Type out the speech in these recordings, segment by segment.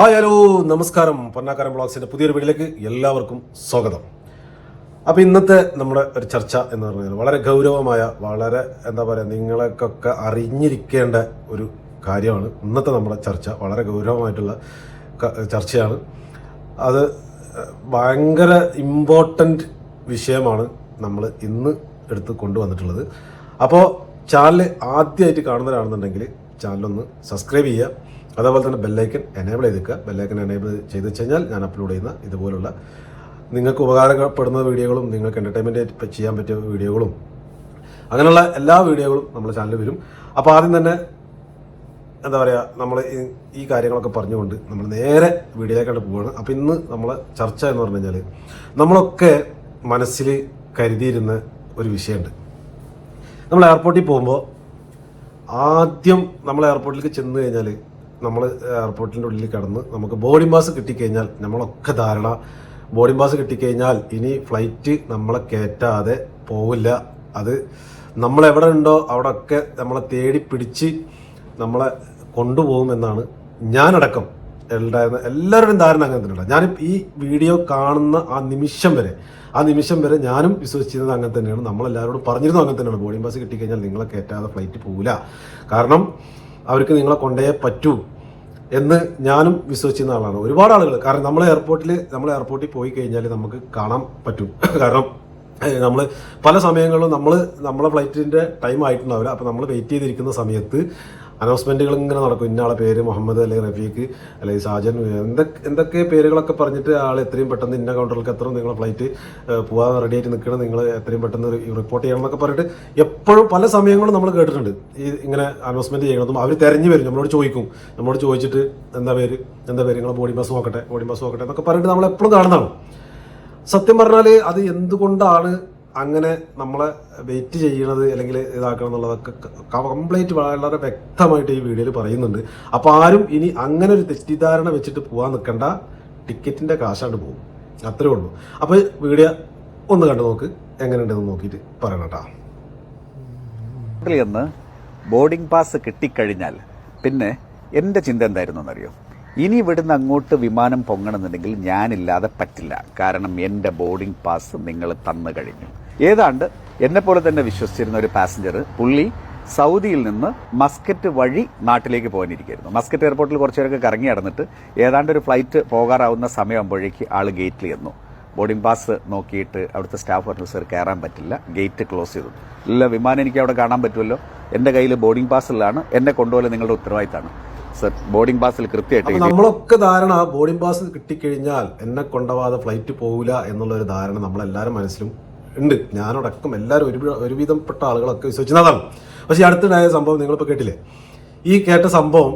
ആ ഹലോ നമസ്കാരം. പൊന്നാക്കാരൻ ബ്ലോഗ്സിന്റെ പുതിയൊരു വീട്ടിലേക്ക് എല്ലാവർക്കും സ്വാഗതം. അപ്പോൾ ഇന്നത്തെ നമ്മുടെ ഒരു ചർച്ച എന്ന് പറഞ്ഞാൽ വളരെ ഗൗരവമായ വളരെ എന്താ പറയുക നിങ്ങളെക്കൊക്കെ അറിഞ്ഞിരിക്കേണ്ട ഒരു കാര്യമാണ് ഇന്നത്തെ നമ്മുടെ ചർച്ച. വളരെ ഗൗരവമായിട്ടുള്ള ചർച്ചയാണ്. അത് ഭയങ്കര ഇമ്പോർട്ടന്റ് വിഷയമാണ് നമ്മൾ ഇന്ന് എടുത്ത് കൊണ്ടുവന്നിട്ടുള്ളത്. അപ്പോൾ ചാനൽ ആദ്യമായിട്ട് കാണുന്നവരാണെന്നുണ്ടെങ്കിൽ ചാനലൊന്ന് സബ്സ്ക്രൈബ് ചെയ്യുക. അതേപോലെ തന്നെ ബെല്ലൈക്കൻ എനേബിൾ ചെയ്തേക്കുക. ബെല്ലൈക്കൻ എനേബിൾ ചെയ്ത് വെച്ച് കഴിഞ്ഞാൽ ഞാൻ അപ്ലോഡ് ചെയ്യുന്ന ഇതുപോലുള്ള നിങ്ങൾക്ക് ഉപകാരപ്പെടുന്ന വീഡിയോകളും നിങ്ങൾക്ക് എന്റർടൈൻമെന്റ് ചെയ്യാൻ പറ്റിയ വീഡിയോകളും അങ്ങനെയുള്ള എല്ലാ വീഡിയോകളും നമ്മുടെ ചാനലിൽ വരും. അപ്പോൾ ആദ്യം തന്നെ എന്താ പറയുക നമ്മൾ ഈ കാര്യങ്ങളൊക്കെ പറഞ്ഞുകൊണ്ട് നമ്മൾ നേരെ വീഡിയോയിലേക്കാണ് പോവുകയാണ് അപ്പോൾ ഇന്ന് നമ്മൾ ചർച്ച എന്ന് പറഞ്ഞു കഴിഞ്ഞാൽ നമ്മളൊക്കെ മനസ്സിൽ കരുതിയിരുന്ന ഒരു വിഷയമുണ്ട്. നമ്മൾ എയർപോർട്ടിൽ പോകുമ്പോൾ ആദ്യം നമ്മൾ എയർപോർട്ടിലേക്ക് ചെന്ന് കഴിഞ്ഞാൽ നമ്മൾ എയർപോർട്ടിന്റെ ഉള്ളിൽ കടന്ന് നമുക്ക് ബോർഡിംഗ് പാസ് കിട്ടിക്കഴിഞ്ഞാൽ നമ്മളൊക്കെ ധാരണ. ബോർഡിംഗ് പാസ് കിട്ടിക്കഴിഞ്ഞാൽ ഇനി ഫ്ലൈറ്റ് നമ്മളെ കയറ്റാതെ പോവില്ല. അത് നമ്മളെവിടെ ഉണ്ടോ അവിടെ ഒക്കെ നമ്മളെ തേടി പിടിച്ച് നമ്മളെ കൊണ്ടുപോകുമെന്നാണ് ഞാനടക്കം ഉണ്ടായിരുന്ന എല്ലാവരുടെയും ധാരണ അങ്ങനെ തന്നെയാണ് ഞാൻ ഈ വീഡിയോ കാണുന്ന ആ നിമിഷം വരെ ആ നിമിഷം വരെ ഞാനും വിശ്വസിച്ചിരുന്നത് അങ്ങനെ തന്നെയാണ്. നമ്മളെല്ലാവരോടും പറഞ്ഞിരുന്നു അങ്ങനെ തന്നെയാണ്. ബോർഡിംഗ് പാസ് കിട്ടിക്കഴിഞ്ഞാൽ നിങ്ങളെ കയറ്റാതെ ഫ്ലൈറ്റ് പോകില്ല കാരണം അവർക്ക് നിങ്ങളെ കൊണ്ടേ പറ്റൂ എന്ന് ഞാനും വിശ്വസിച്ചിരുന്ന ആളാണ്. ഒരുപാട് ആളുകൾ. കാരണം നമ്മൾ എയർപോർട്ടിൽ നമ്മൾ എയർപോർട്ടിൽ പോയി കഴിഞ്ഞാൽ നമുക്ക് കാണാൻ പറ്റും. കാരണം നമ്മൾ പല സമയങ്ങളിലും നമ്മൾ നമ്മളെ ഫ്ലൈറ്റിന്റെ ടൈം ആയിട്ടുണ്ടാവില്ല. അപ്പോൾ നമ്മൾ വെയിറ്റ് ചെയ്തിരിക്കുന്ന സമയത്ത് അനൗൺസ്മെന്റുകൾ ഇങ്ങനെ നടക്കും. ഇന്നയാളെ പേര് മുഹമ്മദ് അല്ലെങ്കിൽ റഫീഖ് അല്ലെങ്കിൽ സാജൻ. എന്തൊക്കെ എന്തൊക്കെ പേരുകളൊക്കെ പറഞ്ഞിട്ട് ആൾ എത്രയും പെട്ടെന്ന് ഇന്ന കൗണ്ടറിലേക്ക് എത്ര നിങ്ങളെ ഫ്ലൈറ്റ് പോകാൻ റെഡി ആയിട്ട് നിൽക്കണം നിങ്ങൾ എത്രയും പെട്ടെന്ന് റിപ്പോർട്ട് ചെയ്യണം എന്നൊക്കെ പറഞ്ഞിട്ട് എപ്പോഴും പല സമയങ്ങളും നമ്മൾ കേട്ടിട്ടുണ്ട്. ഈ ഇങ്ങനെ അനൗൺസ്മെന്റ് ചെയ്യണതും അവർ തിരഞ്ഞു വരും. നമ്മളോട് ചോദിക്കും. നമ്മളോട് ചോദിച്ചിട്ട് എന്താ പേര്? എന്താ പേര്? നിങ്ങളെ ബോഡി മാസ് നോക്കട്ടെ ബോഡി മാസ് നോക്കട്ടെ എന്നൊക്കെ പറഞ്ഞിട്ട് നമ്മൾ എപ്പോഴും കാണുന്നതാണ്. സത്യം പറഞ്ഞാൽ അത് എന്തുകൊണ്ടാണ് അങ്ങനെ നമ്മളെ വെയിറ്റ് ചെയ്യണത് അല്ലെങ്കിൽ ഇതാക്കണം എന്നുള്ളതൊക്കെ കംപ്ലീറ്റ് വളരെ വ്യക്തമായിട്ട് ഈ വീഡിയോയിൽ പറയുന്നുണ്ട്. അപ്പോൾ ആരും ഇനി അങ്ങനെ ഒരു തെറ്റിദ്ധാരണ വെച്ചിട്ട് പോകാൻ നിൽക്കണ്ട ടിക്കറ്റിന്റെ കാശാണ്ട് പോകും. അത്രേ ഉള്ളൂ. അപ്പോൾ വീഡിയോ ഒന്ന് കണ്ടു നോക്ക്. എങ്ങനെയുണ്ടെന്ന് നോക്കിയിട്ട് പറയണം കേട്ടോ. നിന്ന് ബോർഡിംഗ് പാസ് കിട്ടിക്കഴിഞ്ഞാൽ പിന്നെ എന്റെ ചിന്ത എന്തായിരുന്നു എന്നറിയോ ഇനി ഇവിടുന്ന് അങ്ങോട്ട് വിമാനം പൊങ്ങണമെന്നുണ്ടെങ്കിൽ ഞാനില്ലാതെ പറ്റില്ല. കാരണം എന്റെ ബോർഡിംഗ് പാസ് നിങ്ങൾ തന്നു കഴിഞ്ഞു. ഏതാണ്ട് എന്നെപ്പോലെ പോലെ തന്നെ വിശ്വസിച്ചിരുന്ന ഒരു പാസഞ്ചർ പുള്ളി സൗദിയിൽ നിന്ന് മസ്കറ്റ് വഴി നാട്ടിലേക്ക് പോകാനിരിക്കുന്നു മസ്കറ്റ് എയർപോർട്ടിൽ കുറച്ച് പേരൊക്കെ കറങ്ങി നടന്നിട്ട് ഏതാണ്ട് ഒരു ഫ്ലൈറ്റ് പോകാറാവുന്ന സമയമാകുമ്പോഴേക്ക് ആൾ ഗേറ്റിൽ എന്നു ബോർഡിംഗ് പാസ് നോക്കിയിട്ട് അവിടുത്തെ സ്റ്റാഫ് പറഞ്ഞു സർ കയറാൻ പറ്റില്ല. ഗേറ്റ് ക്ലോസ് ചെയ്തു. ഇല്ല വിമാനം എനിക്ക് അവിടെ കാണാൻ പറ്റുമല്ലോ. എന്റെ കയ്യിൽ ബോർഡിംഗ് പാസ്സിലാണ് എന്നെ കൊണ്ടുപോലെ നിങ്ങളുടെ ഉത്തരവാദിത്തമാണ്. സർ ബോർഡിംഗ് പാസിൽ കൃത്യമായിട്ട് നമ്മളൊക്കെ ധാരണ ബോർഡിംഗ് പാസ് കിട്ടിക്കഴിഞ്ഞാൽ എന്നെ കൊണ്ടുപോകാതെ ഫ്ലൈറ്റ് പോകില്ല എന്നുള്ള ഒരു ധാരണ നമ്മളെല്ലാവരും മനസ്സിലും ഉണ്ട്. ഞാനടക്കം എല്ലാവരും ഒരു ഒരുവിധപ്പെട്ട ആളുകളൊക്കെ വിശ്വസിച്ചതാണ് പക്ഷേ അടുത്തുണ്ടായ സംഭവം നിങ്ങളിപ്പോൾ കേട്ടില്ലേ? ഈ കേട്ട സംഭവം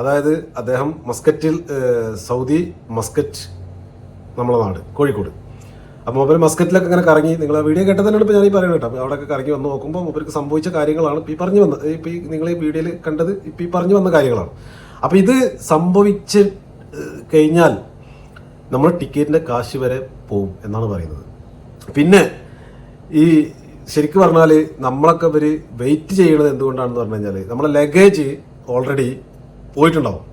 അതായത് അദ്ദേഹം മസ്കറ്റിൽ സൗദി മസ്കറ്റ് നമ്മളെ നാട് കോഴിക്കോട്. അപ്പോൾ മൊബൈൽ മസ്കറ്റിലൊക്കെ ഇങ്ങനെ കറങ്ങി നിങ്ങൾ ആ വീഡിയോ കേട്ടത് തന്നെയാണ് ഇപ്പോൾ ഞാൻ ഈ പറയുന്നത് കേട്ടോ. അവിടെയൊക്കെ കറങ്ങി വന്ന് നോക്കുമ്പോൾ മൂപ്പർക്ക് സംഭവിച്ച കാര്യങ്ങളാണ് ഇപ്പോൾ ഈ പറഞ്ഞു വന്നത്. ഇപ്പോൾ ഈ നിങ്ങൾ ഈ വീഡിയോയിൽ കണ്ടത് ഇപ്പോൾ ഈ പറഞ്ഞു വന്ന കാര്യങ്ങളാണ്. അപ്പോൾ ഇത് സംഭവിച്ച് കഴിഞ്ഞാൽ നമ്മൾ ടിക്കറ്റിന്റെ കാശ് വരെ പോവും എന്നാണ് പറയുന്നത്. പിന്നെ ഈ ശരിക്കും പറഞ്ഞാൽ നമ്മളൊക്കെ ഇവർ വെയിറ്റ് ചെയ്യണത് എന്തുകൊണ്ടാണെന്ന് പറഞ്ഞു കഴിഞ്ഞാൽ നമ്മളെ ലഗേജ് ഓൾറെഡി പോയിട്ടുണ്ടാവും.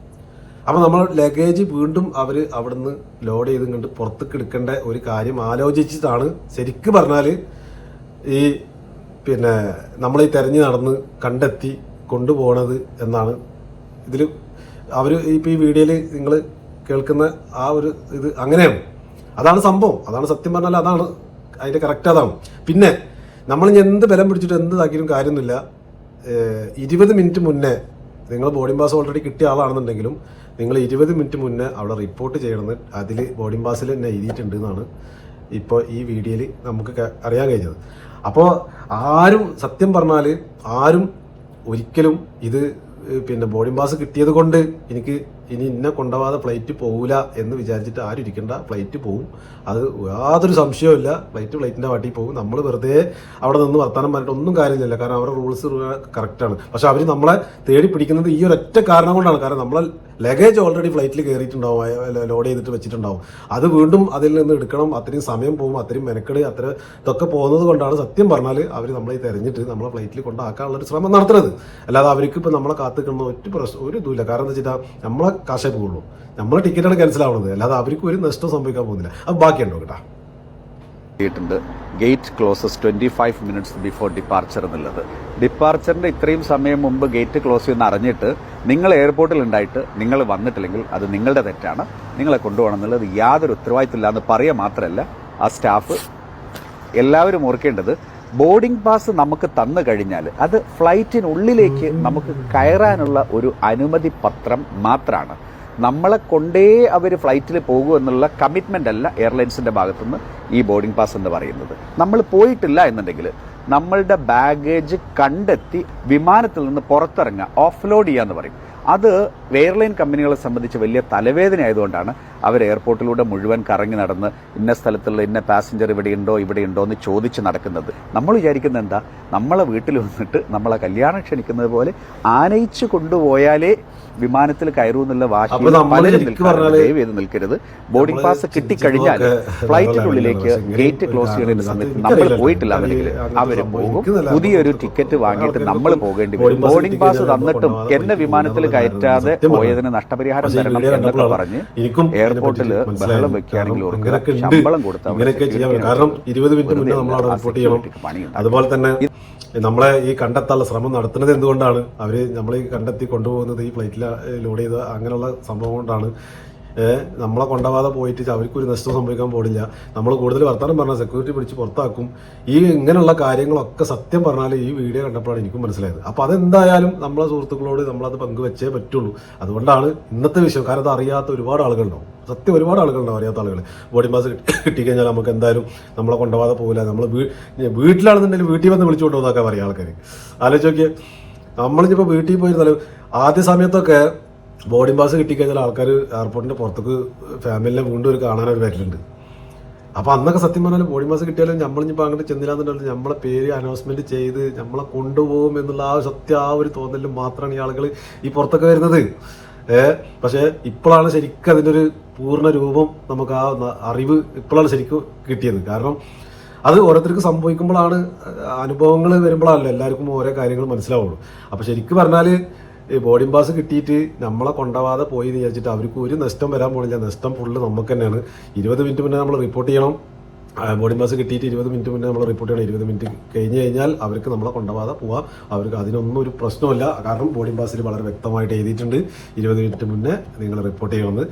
അപ്പോൾ നമ്മൾ ലഗേജ് വീണ്ടും അവർ അവിടുന്ന് ലോഡ് ചെയ്ത് കണ്ട് പുറത്തേക്ക് എടുക്കേണ്ട ഒരു കാര്യം ആലോചിച്ചിട്ടാണ് ശരിക്കും പറഞ്ഞാൽ ഈ പിന്നെ നമ്മൾ ഈ തെരഞ്ഞു നടന്ന് കണ്ടെത്തി കൊണ്ടുപോകണത് എന്നാണ് ഇതിൽ അവർ ഇപ്പോൾ ഈ വീഡിയോയിൽ നിങ്ങൾ കേൾക്കുന്ന ആ ഒരു ഇത് അങ്ങനെയാണ്. അതാണ് സംഭവം. അതാണ് സത്യം പറഞ്ഞാൽ അതാണ് അതിന്റെ കറക്റ്റ് അതാണ് പിന്നെ നമ്മൾ എന്ത് ബലം പിടിച്ചിട്ട് എന്ത് ഇതാക്കിയിട്ടും കാര്യമൊന്നുമില്ല. ഇരുപത് മിനിറ്റ് മുന്നേ നിങ്ങൾ ബോഡിംഗ് പാസ് ഓൾറെഡി കിട്ടിയ ആളാണെന്നുണ്ടെങ്കിലും നിങ്ങൾ ഇരുപത് മിനിറ്റ് മുന്നേ അവിടെ റിപ്പോർട്ട് ചെയ്യണമെന്ന് അതിൽ ബോഡിംഗ് പാസ്സിൽ തന്നെ എഴുതിയിട്ടുണ്ട് എന്നാണ് ഇപ്പോൾ ഈ വീഡിയോയിൽ നമുക്ക് അറിയാൻ കഴിഞ്ഞത്. അപ്പോൾ ആരും സത്യം പറഞ്ഞാൽ ആരും ഒരിക്കലും ഇത് പിന്നെ ബോഡിംഗ് പാസ് കിട്ടിയത് കൊണ്ട് എനിക്ക് ഇനി ഇന്നെ കൊണ്ടുപോകാതെ ഫ്ലൈറ്റ് പോകില്ല എന്ന് വിചാരിച്ചിട്ട് ആരും ഇരിക്കണ്ട. ഫ്ലൈറ്റ് പോകും അത് യാതൊരു സംശയവുമില്ല ഫ്ലൈറ്റ് ഫ്ലൈറ്റിന്റെ വാട്ടിൽ പോകും നമ്മൾ വെറുതെ അവിടെ നിന്ന് വർത്തമാനം പറഞ്ഞിട്ട് ഒന്നും കാര്യമില്ല കാരണം അവരുടെ റൂൾസ് കറക്റ്റാണ് പക്ഷെ അവർ നമ്മളെ തേടി പിടിക്കുന്നത് ഈ ഒരൊറ്റ കാരണം കൊണ്ടാണ്. കാരണം നമ്മളെ ലഗേജ് ഓൾറെഡി ഫ്ലൈറ്റിൽ കയറിയിട്ടുണ്ടാവും ലോഡ് ചെയ്തിട്ട് വെച്ചിട്ടുണ്ടാവും. അത് വീണ്ടും അതിൽ നിന്ന് എടുക്കണം. അത്രയും സമയം പോകും അത്രയും മെനക്കെട് അത്ര ഇതൊക്കെ പോകുന്നത് കൊണ്ടാണ് സത്യം പറഞ്ഞാൽ അവർ നമ്മളെ തിരഞ്ഞിട്ട് നമ്മളെ ഫ്ലൈറ്റിൽ കൊണ്ടാക്കാനുള്ള ഒരു ശ്രമം നടത്തുന്നത്. അല്ലാതെ അവർക്ക് ഇപ്പോൾ നമ്മളെ കാത്തുക്കുന്ന ഒരു പ്രശ്നം ഒരു ഇതുമില്ല കാരണം എന്താ വെച്ചിട്ടാൽ നമ്മളെ കാശേ പോകുള്ളൂ നമ്മളെ ടിക്കറ്റാണ് ക്യാൻസൽ ആവുന്നത്. അല്ലാതെ അവർക്ക് ഒരു നഷ്ടം സംഭവിക്കാൻ പോകുന്നില്ല. അത് ബാക്കിയുണ്ടോ കേട്ടാ? Gate closes twenty five minutes before departure എന്നുള്ളത്. ഡിപ്പാർച്ചറിന്റെ ഇത്രയും സമയം മുമ്പ് ഗേറ്റ് ക്ലോസ് ചെയ്യുന്ന അറിഞ്ഞിട്ട് നിങ്ങൾ എയർപോർട്ടിൽ ഉണ്ടായിട്ട് നിങ്ങൾ വന്നിട്ടില്ലെങ്കിൽ അത് നിങ്ങളുടെ തെറ്റാണ്. നിങ്ങളെ കൊണ്ടുപോകണം എന്നുള്ളത് യാതൊരു ഉത്തരവാദിത്തമില്ല എന്ന് പറയുക മാത്രമല്ല ആ സ്റ്റാഫ് എല്ലാവരും ഓർക്കേണ്ടത് ബോർഡിംഗ് പാസ് നമുക്ക് തന്നു കഴിഞ്ഞാൽ അത് ഫ്ലൈറ്റിനുള്ളിലേക്ക് നമുക്ക് കയറാനുള്ള ഒരു അനുമതി പത്രം മാത്രമാണ് നമ്മളെ കൊണ്ടേ അവർ ഫ്ലൈറ്റിൽ പോകും എന്നുള്ള കമ്മിറ്റ്മെന്റ് അല്ല എയർലൈൻസിന്റെ ഭാഗത്തുനിന്ന് ഈ ബോർഡിംഗ് പാസ് എന്ന് പറയുന്നത്. നമ്മൾ പോയിട്ടില്ല എന്നുണ്ടെങ്കിൽ നമ്മളുടെ ബാഗേജ് കണ്ടെത്തി വിമാനത്തിൽ നിന്ന് പുറത്തിറങ്ങുക ഓഫ്ലോഡ് ചെയ്യാന്ന് പറയും. അത് എയർലൈൻ കമ്പനികളെ സംബന്ധിച്ച് വലിയ തലവേദന ആയതുകൊണ്ടാണ് അവർ എയർപോർട്ടിലൂടെ മുഴുവൻ കറങ്ങി നടന്ന് ഇന്ന സ്ഥലത്തുള്ള ഇന്ന പാസഞ്ചർ ഇവിടെ ഉണ്ടോ ഇവിടെ ഉണ്ടോ എന്ന് ചോദിച്ച് നടക്കുന്നത്. നമ്മൾ വിചാരിക്കുന്നത് എന്താ? നമ്മളെ വീട്ടിൽ വന്നിട്ട് നമ്മളെ കല്യാണം ക്ഷണിക്കുന്നത് പോലെ ആനയിച്ചു കൊണ്ടുപോയാലേ വിമാനത്തിൽ കയറൂ എന്നുള്ള വാശി പലരും നിൽക്കാറുണ്ട്. ദയവ് ചെയ്ത് നിൽക്കരുത്. ബോർഡിംഗ് പാസ് കിട്ടിക്കഴിഞ്ഞാൽ ഫ്ലൈറ്റിനുള്ളിലേക്ക് ഗേറ്റ് ക്ലോസ് ചെയ്യുന്ന സമയത്ത് നമ്മൾ പോയിട്ടില്ല എന്നുണ്ടെങ്കിൽ അവർ പോകും. പുതിയൊരു ടിക്കറ്റ് വാങ്ങിയിട്ട് നമ്മൾ പോകേണ്ടി വരും. ബോർഡിംഗ് പാസ് തന്നിട്ടും എന്നെ വിമാനത്തിൽ കയറ്റാതെ പോയതിന് നഷ്ടപരിഹാരം തരണം എന്നൊക്കെ പറഞ്ഞ് എനിക്കും എയർപോർട്ടിൽ ബഹളം വെക്കുകയാണെങ്കിൽ. ശമ്പളം കൊടുത്താൽ ഇങ്ങനെയൊക്കെ ചെയ്യാൻ കാരണം ഇരുപത് മിനിറ്റ് മുന്നേ നമ്മൾ അവിടെ റിപ്പോർട്ട് ചെയ്യണം. അതുപോലെ തന്നെ നമ്മളെ ഈ കണ്ടെത്താനുള്ള ശ്രമം നടത്തുന്നത് എന്തുകൊണ്ടാണ്? അവർ നമ്മളെ ഈ കണ്ടെത്തി കൊണ്ടുപോകുന്നത് ഈ ഫ്ലൈറ്റിൽ ലോഡ് ചെയ്ത അങ്ങനെയുള്ള സംഭവം കൊണ്ടാണ്. നമ്മളെ കൊണ്ടുപോകാതെ പോയിട്ട് അവർക്ക് ഒരു നഷ്ടം സംഭവിക്കാൻ പാടില്ല. നമ്മൾ കൂടുതൽ വർത്തമാനം പറഞ്ഞാൽ സെക്യൂരിറ്റി പിടിച്ച് പുറത്താക്കും. ഈ ഇങ്ങനെയുള്ള കാര്യങ്ങളൊക്കെ സത്യം പറഞ്ഞാൽ ഈ വീഡിയോ കണ്ടപ്പോഴാണ് എനിക്കും മനസ്സിലായത്. അപ്പോൾ അതെന്തായാലും നമ്മളെ സുഹൃത്തുക്കളോട് നമ്മളത് പങ്കുവെച്ചേ പറ്റുള്ളൂ. അതുകൊണ്ടാണ് ഇന്നത്തെ വിഷയം കാരണം അത് അറിയാത്ത ഒരുപാട് ആളുകളുണ്ടാവും. സത്യം ഒരുപാട് ആളുകളുണ്ടാവും അറിയാത്ത ആളുകൾ ബോഡി മാസ് കിട്ടിക്കഴിഞ്ഞാൽ നമുക്ക് എന്തായാലും നമ്മളെ കൊണ്ടുപോകാതെ പോകില്ല നമ്മൾ വീട്ടിലാണെന്നുണ്ടെങ്കിൽ വീട്ടിൽ വന്ന് വിളിച്ചു കൊണ്ടുപോകുന്നൊക്കെ പറയാം ആൾക്കാർ ആലോചിച്ച് നോക്കിയാൽ നമ്മളിപ്പോൾ വീട്ടിൽ പോയിരുന്നാലും ആദ്യ സമയത്തൊക്കെ ബോർഡിംഗ് പാസ് കിട്ടിക്കഴിഞ്ഞാൽ ആൾക്കാർ എയർപോർട്ടിന്റെ പുറത്തേക്ക് ഫാമിലിനെ വീണ്ടും ഒരു കാണാനൊരു വരലുണ്ട്. അപ്പോൾ അന്നൊക്കെ സത്യം പറഞ്ഞാൽ ബോർഡിംഗ് പാസ് കിട്ടിയാലും നമ്മളിപ്പോൾ അങ്ങോട്ട് ചെന്നില്ലാന്നുണ്ടെങ്കിൽ നമ്മളെ പേര് അനൗൺസ്മെന്റ് ചെയ്ത് നമ്മളെ കൊണ്ടുപോകും എന്നുള്ള ആ സത്യം ആ ഒരു തോന്നലും മാത്രമാണ് ഈ ആളുകൾ ഈ പുറത്തൊക്കെ വരുന്നത്. ഏഹ് പക്ഷേ ഇപ്പോഴാണ് ശരിക്കും അതിന്റെ ഒരു പൂർണ രൂപം നമുക്ക് ആ അറിവ് ഇപ്പോഴാണ് ശരിക്കും കിട്ടിയത്. കാരണം അത് ഓരോരുത്തർക്ക് സംഭവിക്കുമ്പോഴാണ് അനുഭവങ്ങൾ വരുമ്പോഴാണല്ലോ എല്ലാവർക്കും ഓരോ കാര്യങ്ങൾ മനസ്സിലാവുള്ളൂ. അപ്പോൾ ശരിക്കും പറഞ്ഞാൽ ബോർഡിംഗ് പാസ് കിട്ടിയിട്ട് നമ്മളെ കൊണ്ടുപോകാതെ പോയി എന്ന് വിചാരിച്ചിട്ട് അവർക്ക് ഒരു നഷ്ടം വരാൻ പോണില്ല. നഷ്ടം ഫുള്ള് നമുക്ക് തന്നെയാണ്. ഇരുപത് മിനിറ്റ് മുന്നേ നമ്മൾ റിപ്പോർട്ട് ചെയ്യണം. ബോർഡിംഗ് പാസ് കിട്ടിയിട്ട് ഇരുപത് മിനിറ്റ് മുന്നേ നമ്മൾ റിപ്പോർട്ട് ചെയ്യണം. ഇരുപത് മിനിറ്റ് കഴിഞ്ഞ് കഴിഞ്ഞാൽ അവർക്ക് നമ്മളെ കൊണ്ടുപോകാതെ പോവാം. അവർക്ക് അതിനൊന്നും ഒരു പ്രശ്നമില്ല കാരണം ബോർഡിംഗ് പാസിൽ വളരെ വ്യക്തമായിട്ട് എഴുതിയിട്ടുണ്ട്. ഇരുപത് മിനിറ്റ് മുന്നേ നിങ്ങൾ റിപ്പോർട്ട് ചെയ്യണമെന്ന്.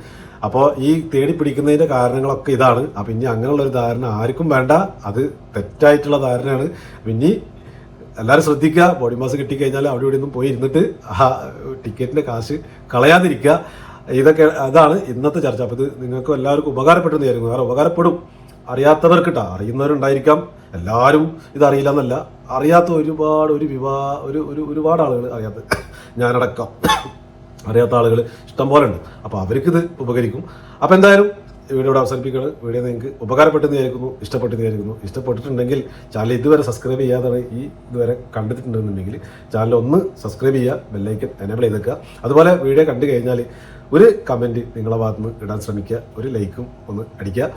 അപ്പോൾ ഈ തേടി പിടിക്കുന്നതിന്റെ കാരണങ്ങളൊക്കെ ഇതാണ്. അപ്പം ഇനി അങ്ങനെയുള്ള ഒരു ധാരണ ആർക്കും വേണ്ട. അത് തെറ്റായിട്ടുള്ള ധാരണയാണ്. പിന്നെ എല്ലാവരും ശ്രദ്ധിക്കുക. ബോഡി മാസ് കിട്ടിക്കഴിഞ്ഞാൽ അവിടെ ഇവിടെ ഒന്നും പോയി ഇരുന്നിട്ട് ആ ടിക്കറ്റിന്റെ കാശ് കളയാതിരിക്കുക. ഇതൊക്കെ അതാണ് ഇന്നത്തെ ചർച്ച. അപ്പോൾ ഇത് നിങ്ങൾക്ക് എല്ലാവർക്കും ഉപകാരപ്പെട്ടെന്ന് വിചാരിക്കുന്നു. വേറെ ഉപകാരപ്പെടും. അറിയാത്തവർക്കിട്ടാ അറിയുന്നവരുണ്ടായിരിക്കാം. എല്ലാവരും ഇതറിയില്ല എന്നല്ല അറിയാത്ത ഒരുപാട് ഒരു വിവാ ഒരു ഒരു ഒരുപാട് ആളുകൾ അറിയാത്ത ഞാനടക്കം അറിയാത്ത ആളുകൾ ഇഷ്ടം പോലെ ഉണ്ട് അപ്പോൾ അവർക്കിത് ഉപകരിക്കും. അപ്പോൾ എന്തായാലും വീഡിയോ ഇവിടെ അവസാനിപ്പിക്കുകയാണ്. വീഡിയോ നിങ്ങൾക്ക് ഉപകാരപ്പെട്ടെന്ന് വിചാരിക്കുന്നു ഇഷ്ടപ്പെട്ടെന്ന് വിചാരിക്കുന്നു. ഇഷ്ടപ്പെട്ടിട്ടുണ്ടെങ്കിൽ ചാനൽ ഇതുവരെ സബ്സ്ക്രൈബ് ചെയ്യാതാണ് ഈ ഇതുവരെ കണ്ടിട്ടുണ്ടെന്നുണ്ടെങ്കിൽ ചാനൽ ഒന്ന് സബ്സ്ക്രൈബ് ചെയ്യുക ബെല്ലൈക്കൻ എനേബിൾ ചെയ്തേക്കുക. അതുപോലെ വീഡിയോ കണ്ടു കഴിഞ്ഞാൽ ഒരു കമന്റ് നിങ്ങളെ ഭാഗത്തുനിന്ന് ഇടാൻ ശ്രമിക്കുക ഒരു ലൈക്കും ഒന്ന് അടിക്കുക.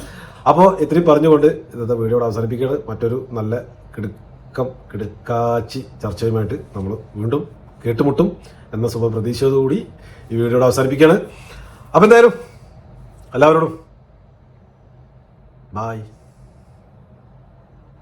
അപ്പോൾ ഇത്രയും പറഞ്ഞുകൊണ്ട് ഇന്നത്തെ വീഡിയോ ഇവിടെ അവസാനിപ്പിക്കുകയാണ്. മറ്റൊരു നല്ല കിടുക്കം കിടുക്കാച്ചി ചർച്ചയുമായിട്ട് നമ്മൾ വീണ്ടും കേട്ടുമുട്ടും എന്ന ശുഭപ്രതീക്ഷയോടുകൂടി ഈ വീഡിയോ അവസാനിപ്പിക്കുകയാണ്. അപ്പോൾ എന്തായാലും എല്ലാവരോടും Bye.